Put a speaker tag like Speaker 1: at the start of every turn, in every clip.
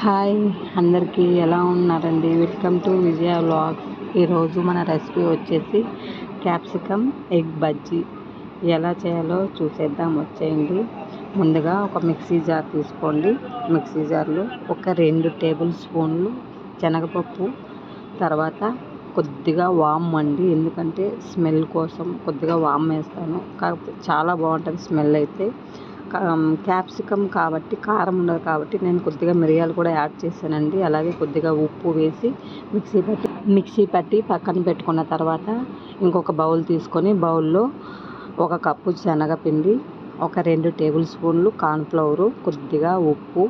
Speaker 1: Hi అందరికీ ఎలా ఉన్నారండి? Welcome to Vijaya vlogs. ఈరోజు మన రెసిపీ వచ్చేసి క్యాప్సికమ్ ఎగ్ బజ్జీ. ఎలా చేయాలో చూసేద్దాం వచ్చేయండి. ముందుగా ఒక మిక్సీ జార్ తీసుకోండి. మిక్సీ జార్లో ఒక రెండు టేబుల్ స్పూన్లు శనగపప్పు తర్వాత కొద్దిగా వామ్ అండి. ఎందుకంటే స్మెల్ కోసం కొద్దిగా వామ్ వేస్తాను. కాకపోతే చాలా బాగుంటుంది స్మెల్ అయితే. క్యాప్సికమ్ కాబట్టి కారం ఉండదు కాబట్టి నేను కొద్దిగా మిరియాలు కూడా యాడ్ చేశానండి. అలాగే కొద్దిగా ఉప్పు వేసి మిక్సీ పట్టి మిక్సీ పట్టి పక్కన పెట్టుకున్న తర్వాత ఇంకొక బౌల్ తీసుకొని బౌల్లో ఒక కప్పు శనగపిండి ఒక రెండు టేబుల్ స్పూన్లు కార్న్ఫ్లవరు కొద్దిగా ఉప్పు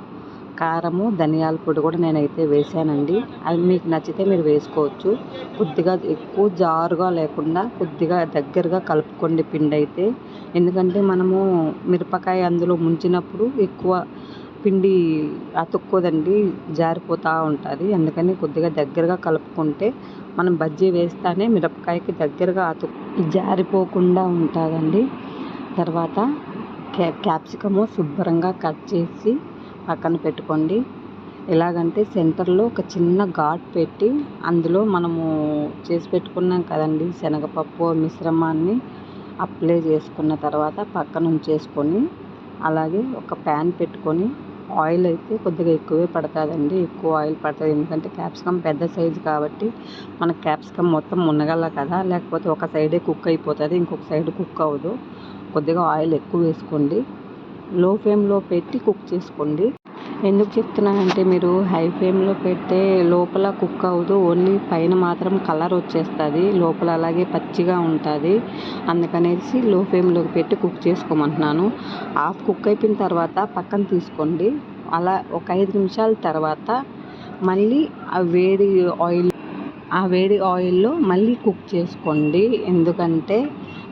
Speaker 1: కారము ధనియాల పొడి కూడా నేనైతే వేసానండి అది మీకు నచ్చితే మీరు వేసుకోవచ్చు. కొద్దిగా ఎక్కువ జారుగా లేకుండా కొద్దిగా దగ్గరగా కలుపుకోండి పిండి అయితే ఎందుకంటే మనము మిరపకాయ అందులో ముంచినప్పుడు ఎక్కువ పిండి అతుక్కోదండి జారిపోతూ ఉంటుంది. అందుకని కొద్దిగా దగ్గరగా కలుపుకుంటే మనం బజ్జీ వేస్తానే మిరపకాయకి దగ్గరగా అతు జారిపోకుండా ఉంటుందండి. తర్వాత క్యాప్సికము శుభ్రంగా కట్ చేసి పక్కన పెట్టుకోండి. ఎలాగంటే సెంటర్లో ఒక చిన్న ఘాట్ పెట్టి అందులో మనము చేసి పెట్టుకున్నాం కదండి శనగపప్పు మిశ్రమాన్ని అప్లై చేసుకున్న తర్వాత పక్కన ఉంచేసుకొని అలాగే ఒక ప్యాన్ పెట్టుకొని ఆయిల్ అయితే కొద్దిగా ఎక్కువే పడుతుందండి. ఎక్కువ ఆయిల్ పడుతుంది. ఎందుకంటే క్యాప్సికమ్ పెద్ద సైజు కాబట్టి మన క్యాప్సికమ్ మొత్తం మునగల కదా. లేకపోతే ఒక సైడే కుక్ అయిపోతుంది. ఇంకొక సైడ్ కుక్ అవ్వదు. కొద్దిగా ఆయిల్ ఎక్కువ వేసుకోండి. లో ఫ్లేమ్లో పెట్టి కుక్ చేసుకోండి. ఎందుకు చెప్తున్నానంటే మీరు హై ఫ్లేమ్లో పెడితే లోపల కుక్ అవ్వదు. ఓన్లీ పైన మాత్రం కలర్ వచ్చేస్తుంది. లోపల అలాగే పచ్చిగా ఉంటుంది. అందుకనేసి లో ఫ్లేమ్లోకి పెట్టి కుక్ చేసుకోమంటున్నాను. హాఫ్ కుక్ అయిపోయిన తర్వాత పక్కన తీసుకోండి. అలా ఒక ఐదు నిమిషాల తర్వాత మళ్ళీ ఆ వేడి ఆయిల్ ఆ వేడి ఆయిల్లో మళ్ళీ కుక్ చేసుకోండి. ఎందుకంటే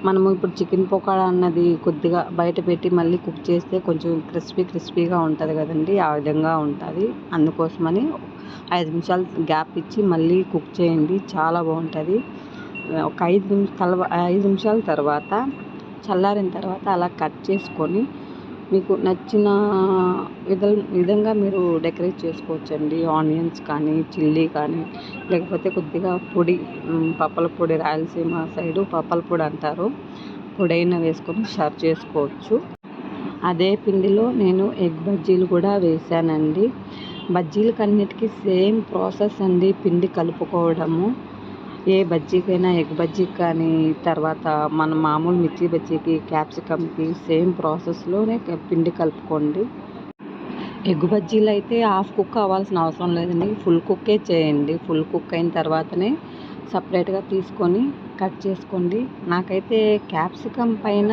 Speaker 1: మనము ఇప్పుడు చికెన్ పకోడా అన్నది కొద్దిగా బయట పెట్టి మళ్ళీ కుక్ చేస్తే కొంచెం క్రిస్పీ క్రిస్పీగా ఉంటుంది కదండి ఆ విధంగా ఉంటుంది. అందుకోసమని ఐదు నిమిషాలు గ్యాప్ ఇచ్చి మళ్ళీ కుక్ చేయండి చాలా బాగుంటుంది. ఒక ఐదు నిమిషాల ఐదు నిమిషాల తర్వాత చల్లారిన తర్వాత అలా కట్ చేసుకొని మీకు నచ్చిన విధ విధంగా మీరు డెకరేట్ చేసుకోవచ్చండి? ఆనియన్స్ కానీ చిల్లీ కానీ లేకపోతే కొద్దిగా పొడి పప్పల పొడి రాయలసీమ సైడు పప్పల పొడి అంటారు. పొడైన వేసుకొని సర్వ్ చేసుకోవచ్చు. అదే పిండిలో నేను ఎగ్ బజ్జీలు కూడా వేసానండి. బజ్జీలకి అన్నిటికీ సేమ్ ప్రాసెస్ అండి పిండి కలుపుకోవడము. ఏ బజ్జీకైనా ఎగ్ బజ్జీకి కానీ తర్వాత మన మామూలు మిర్చి బజ్జీకి క్యాప్సికమ్కి సేమ్ ప్రాసెస్లోనే పిండి కలుపుకోండి. ఎగ్ బజ్జీలు అయితే హాఫ్ కుక్ అవ్వాల్సిన అవసరం లేదండి. ఫుల్ కుక్కే చేయండి. ఫుల్ కుక్ అయిన తర్వాతనే సపరేట్గా తీసుకొని కట్ చేసుకోండి. నాకైతే క్యాప్సికమ్ పైన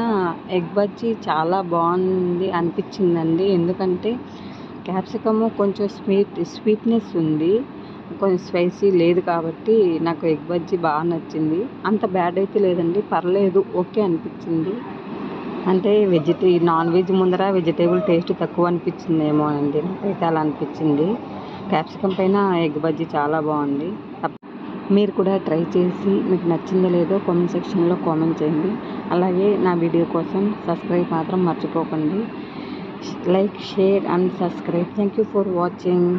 Speaker 1: ఎగ్ బజ్జీ చాలా బాగుంది అనిపించిందండి. ఎందుకంటే క్యాప్సికము కొంచెం స్వీట్ స్వీట్నెస్ ఉంది. కొంచెం స్పైసీ లేదు కాబట్టి నాకు ఎగ్ బజ్జీ బాగా నచ్చింది. అంత బ్యాడ్ అయితే లేదండి పర్లేదు ఓకే అనిపించింది. అంటే వెజిటే నాన్ వెజ్ ముందర వెజిటేబుల్ టేస్ట్ తక్కువ అనిపించిందేమో అండి నాకైతే అలా అనిపించింది. క్యాప్సికమ్ పైన ఎగ్ బజ్జీ చాలా బాగుంది. మీరు కూడా ట్రై చేసి మీకు నచ్చిందో లేదో కామెంట్ సెక్షన్లో కామెంట్ చేయండి. అలాగే నా వీడియో కోసం సబ్స్క్రైబ్ మాత్రం మర్చిపోకండి. Like share and subscribe. Thank you for watching.